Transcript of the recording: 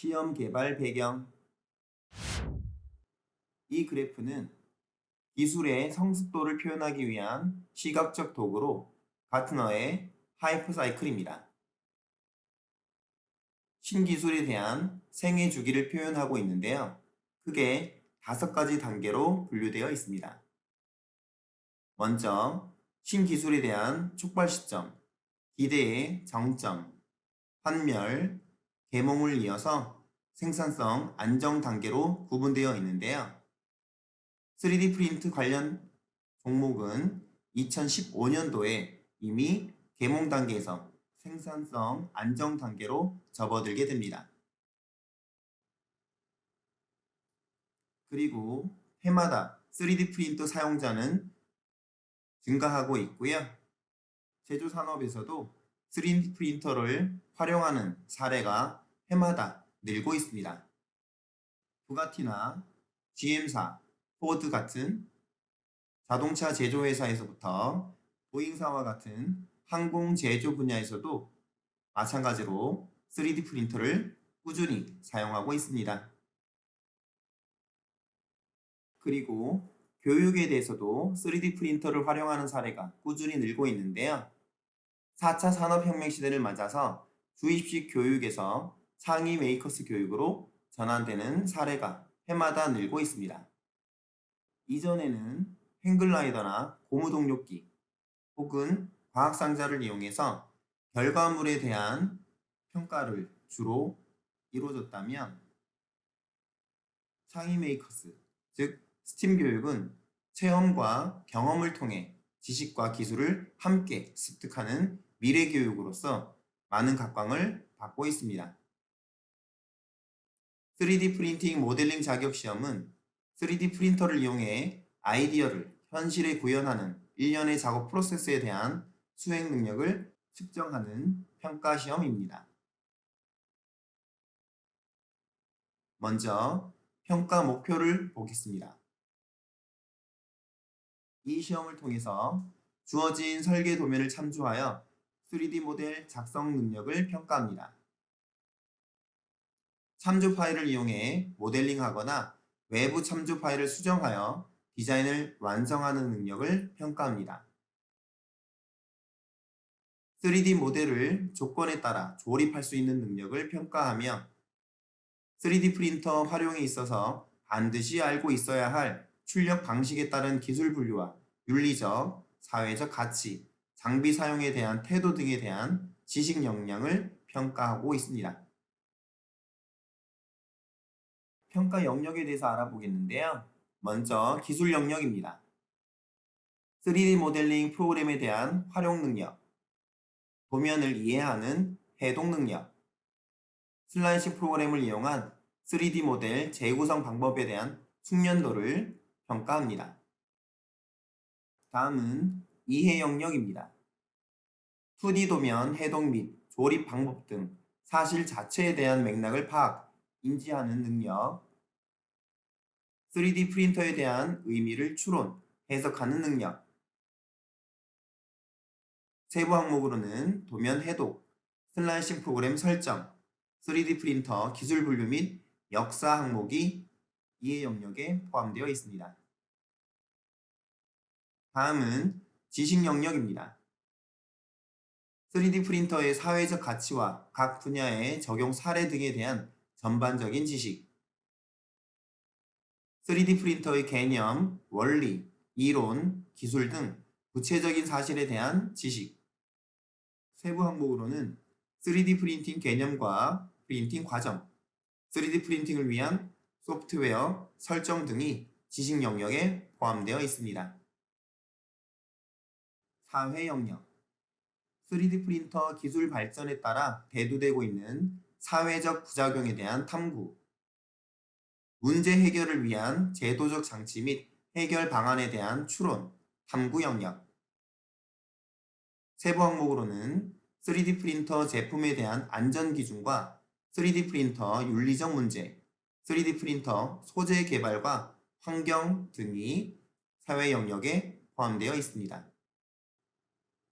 시험 개발 배경 이 그래프는 기술의 성숙도를 표현하기 위한 시각적 도구로 가트너의 하이퍼사이클입니다. 신기술에 대한 생애 주기를 표현하고 있는데요. 크게 다섯 가지 단계로 분류되어 있습니다. 먼저 신기술에 대한 촉발 시점, 기대의 정점, 환멸, 계몽을 이어서 생산성 안정 단계로 구분되어 있는데요. 3D 프린트 관련 종목은 2015년도에 이미 계몽 단계에서 생산성 안정 단계로 접어들게 됩니다. 그리고 해마다 3D 프린터 사용자는 증가하고 있고요. 제조 산업에서도 3D 프린터를 활용하는 사례가 해마다 늘고 있습니다. 부가티나 GM사, 포드 같은 자동차 제조 회사에서부터 보잉사와 같은 항공 제조 분야에서도 마찬가지로 3D 프린터를 꾸준히 사용하고 있습니다. 그리고 교육에 대해서도 3D 프린터를 활용하는 사례가 꾸준히 늘고 있는데요. 4차 산업혁명 시대를 맞아서 주입식 교육에서 상위 메이커스 교육으로 전환되는 사례가 해마다 늘고 있습니다. 이전에는 행글라이더나 고무동력기 혹은 과학상자를 이용해서 결과물에 대한 평가를 주로 이루어졌다면 상위 메이커스, 즉 스팀 교육은 체험과 경험을 통해 지식과 기술을 함께 습득하는 미래 교육으로서 많은 각광을 받고 있습니다. 3D 프린팅 모델링 자격 시험은 3D 프린터를 이용해 아이디어를 현실에 구현하는 일련의 작업 프로세스에 대한 수행 능력을 측정하는 평가 시험입니다. 먼저 평가 목표를 보겠습니다. 이 시험을 통해서 주어진 설계 도면을 참조하여 3D 모델 작성 능력을 평가합니다. 참조 파일을 이용해 모델링하거나 외부 참조 파일을 수정하여 디자인을 완성하는 능력을 평가합니다. 3D 모델을 조건에 따라 조립할 수 있는 능력을 평가하며 3D 프린터 활용에 있어서 반드시 알고 있어야 할 출력 방식에 따른 기술 분류와 윤리적, 사회적 가치, 장비 사용에 대한 태도 등에 대한 지식 역량을 평가하고 있습니다. 평가 영역에 대해서 알아보겠는데요. 먼저 기술 영역입니다. 3D 모델링 프로그램에 대한 활용 능력, 도면을 이해하는 해동 능력, 슬라이싱 프로그램을 이용한 3D 모델 재구성 방법에 대한 숙련도를 평가합니다. 다음은 이해 영역입니다. 2D 도면 해동 및 조립 방법 등 사실 자체에 대한 맥락을 파악, 인지하는 능력, 3D 프린터에 대한 의미를 추론, 해석하는 능력, 세부 항목으로는 도면 해독, 슬라이싱 프로그램 설정, 3D 프린터 기술 분류 및 역사 항목이 이해 영역에 포함되어 있습니다. 다음은 지식 영역입니다. 3D 프린터의 사회적 가치와 각 분야의 적용 사례 등에 대한 전반적인 지식, 3D 프린터의 개념, 원리, 이론, 기술 등 구체적인 사실에 대한 지식, 세부 항목으로는 3D 프린팅 개념과 프린팅 과정, 3D 프린팅을 위한 소프트웨어 설정 등이 지식 영역에 포함되어 있습니다. 사회 영역. 3D 프린터 기술 발전에 따라 대두되고 있는 사회적 부작용에 대한 탐구, 문제 해결을 위한 제도적 장치 및 해결 방안에 대한 추론, 탐구 영역. 세부 항목으로는 3D 프린터 제품에 대한 안전 기준과 3D 프린터 윤리적 문제, 3D 프린터 소재 개발과 환경 등이 사회 영역에 포함되어 있습니다.